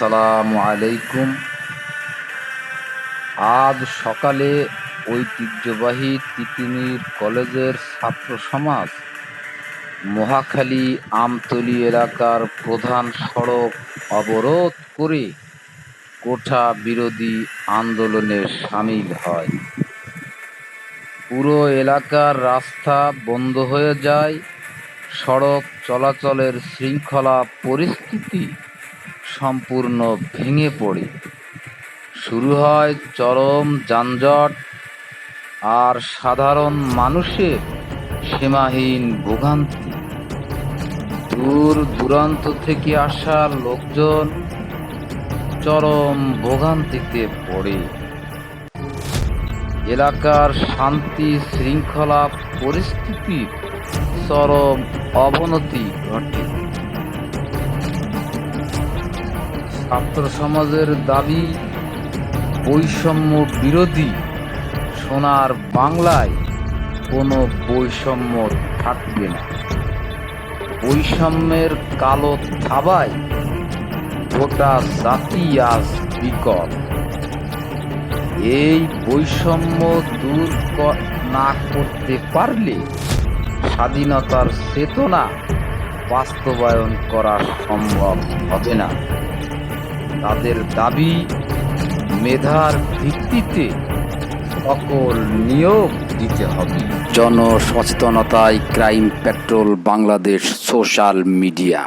আসসালামু আলাইকুম। আজ সকালে ঐতিহ্যবাহী তিতুমির কলেজের ছাত্র সমাজ মহাখালী আমতলী এলাকার প্রধান সড়ক অবরোধ করে কোঠা বিরোধী আন্দোলনে সামিল হয়। পুরো এলাকার রাস্তা বন্ধ হয়ে যায়। সড়ক চলাচলের শৃঙ্খলা পরিস্থিতি সম্পূর্ণ ভেঙে পড়ে। শুরু হয় চরম যানজট আর সাধারণ মানুষের সীমাহীন ভোগান্তি। দূর দূরান্ত থেকে আসা লোকজন চরম ভোগান্তিতে পড়ে। এলাকার শান্তি শৃঙ্খলা পরিস্থিতির চরম অবনতি ঘটে। ছাত্র সমাজের দাবি, বৈষম্য বিরোধী সোনার বাংলায় কোনো বৈষম্য থাকবে না। বৈষম্যের কালো থাবায় গোটা জাতি আজ বিকল এই বৈষম্য দূর না করতে পারলে স্বাধীনতার চেতনা বাস্তবায়ন করা সম্ভব হবে না। তাদের দাবি মেধার ভিত্তিতে সকল নিয়োগ দিতে হবে। জনসচেতনতায় crime patrol Bangladesh social media.